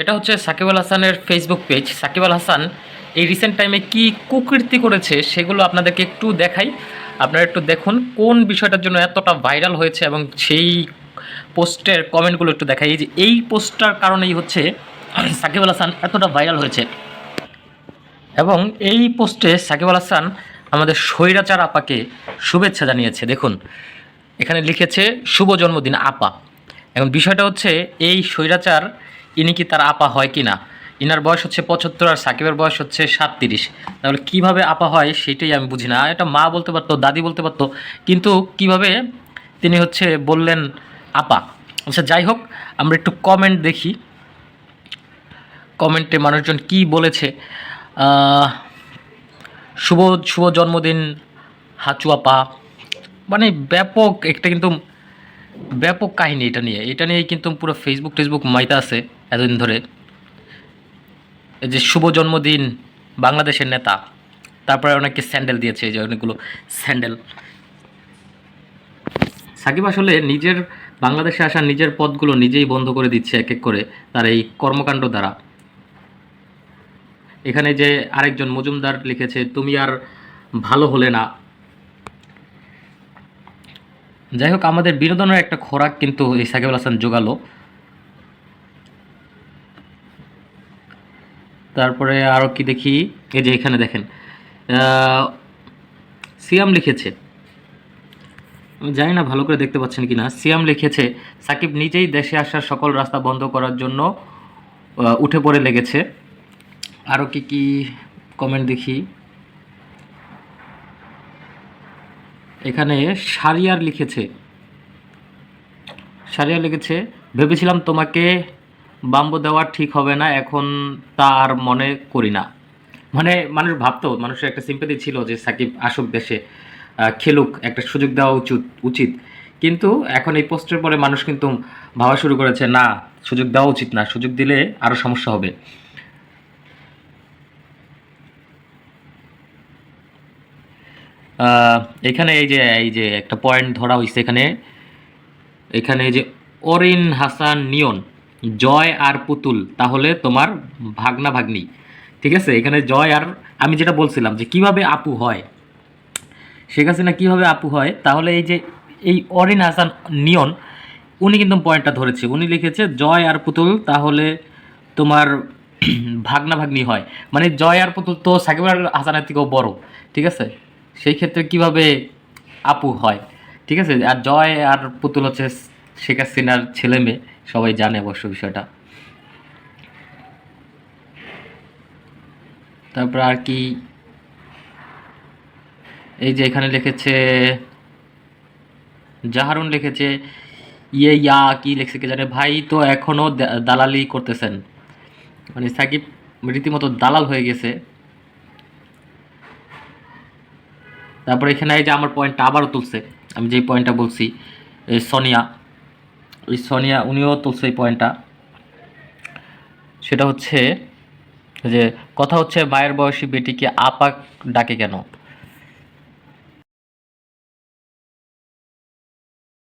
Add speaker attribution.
Speaker 1: এটা হচ্ছে সাকিব আল হাসানের ফেসবুক পেজ সাকিব আল হাসান এই রিসেন্ট টাইমে কি কুকীর্তি করেছে সেগুলো আপনাদেরকে একটু দেখাই। আপনারা একটু দেখুন কোন বিষয়টার জন্য এতটা ভাইরাল হয়েছে এবং সেই পোস্টের কমেন্টগুলো একটু দেখাই। এই যে এই পোস্টটার কারণেই হচ্ছে সাকিব আল হাসান এতটা ভাইরাল হয়েছে। এবং এই পোস্টে সাকিব আল হাসান আমাদের স্বৈরাচার আপাকে শুভেচ্ছা জানিয়েছে। দেখুন, এখানে লিখেছে, শুভ জন্মদিন আপা। এখন বিষয়টা হচ্ছে এই স্বৈরাচার ইনি কি তার আপা হয় কি না ইনার বয়স হচ্ছে পঁচাত্তর আর সাকিবের বয়স হচ্ছে সাতত্রিশ। তাহলে কীভাবে আপা হয় সেটাই আমি বুঝি না। এটা মা বলতে পারতো, দাদি বলতে পারতো, কিন্তু কীভাবে তিনি হচ্ছে বললেন আপা? আচ্ছা যাই হোক, আমরা একটু কমেন্ট দেখি। কমেন্টে মানুষজন কি বলেছে? শুভ শুভ জন্মদিন, হাচু আপা। মানে ব্যাপক একটা কিন্তু, ব্যাপক কাহিনী এটা নিয়ে। এটা নিয়ে কিন্তু পুরো ফেসবুক টেসবুক মাইতে আছে। এতদিন ধরে। এই যে শুভ জন্মদিন বাংলাদেশের নেতা, তারপরে অনেকে স্যান্ডেল দিয়েছে, এই যে অনেকগুলো স্যান্ডেল। সাকিব আসলে নিজের বাংলাদেশে আসা নিজের পদগুলো নিজেই বন্ধ করে দিচ্ছে এক এক করে তার এই কর্মকাণ্ড দ্বারা। এখানে যে আরেকজন মজুমদার লিখেছে, তুমি আর ভালো হলে না। যাই হোক, আমাদের বিনোদনের একটা খোরাক কিন্তু এই সাকিব হাসান জোগালো। তারপরে আরও কি দেখি? এই যে এখানে দেখেন। সিয়াম লিখেছে। আমি জানি না ভালো করে দেখতে পাচ্ছেন কি না সিয়াম লিখেছে, সাকিব নিজেই দেশে আসার সকল রাস্তা বন্ধ করার জন্য উঠে পড়ে লেগেছে। আরও কি কি কমেন্ট দেখি? এখানে সারিয়ার লিখেছে। সারিয়ার লিখেছে, ভেবেছিলাম তোমাকে বাম্বু দেওয়া ঠিক হবে না, এখন তা আর মনে করি না। মানে মানুষ ভাবতো, মানুষের একটা সিম্পেথি ছিল যে সাকিব আসুক দেশে খেলুক, একটা সুযোগ দেওয়া উচিত উচিত। কিন্তু এখন এই পোস্টের পরে মানুষ কিন্তু ভাবা শুরু করেছে, না, সুযোগ দেওয়া উচিত না, সুযোগ দিলে আরও সমস্যা হবে। এখানে এই যে এই যে একটা পয়েন্ট ধরা হয়েছে এখানে। এখানে যে অরিন হাসান নিয়ন। জয় আর পুতুল, তাহলে তোমার ভাগনা ভাগ্নি। ঠিক আছে? এখানে জয় আর আমি যেটা বলছিলাম যে কীভাবে আপু হয়, শেখ হাসিনা কীভাবে আপু হয়, তাহলে এই যে এই অরিন হাসান নিয়ন, উনি কিন্তু পয়েন্টটা ধরেছে। উনি লিখেছে, জয় আর পুতুল, তাহলে তোমার ভাগনা ভাগ্নি হয়। মানে জয় আর পুতুল তো সাকিব আল হাসানের থেকেও বড়, ঠিক আছে? সেই ক্ষেত্রে কীভাবে আপু হয়, ঠিক আছে? আর জয় আর পুতুল হচ্ছে শেখ হাসিনার ছেলে মেয়ে, সবাই জানে অবশ্য বিষয়টা। তারপর আর কি, এই যে এখানে লিখেছে, জাহারুন লিখেছে ইয়ে ইয়া কি লিখছে কে জানে, ভাই তো এখনও দা- দালালি করতেছেন। মানে সাকিব রীতিমতো দালাল হয়ে গেছে। তারপর এখানে এই যে আমার পয়েন্টটা আবারও তুলছে, আমি যেই পয়েন্টটা বলছি সোনিয়া। ওই সোনিয়া, উনিও তুলছে এই পয়েন্টটা সেটা হচ্ছে যে, কথা হচ্ছে মায়ের বয়সী বেটিকে আপাক ডাকে কেন?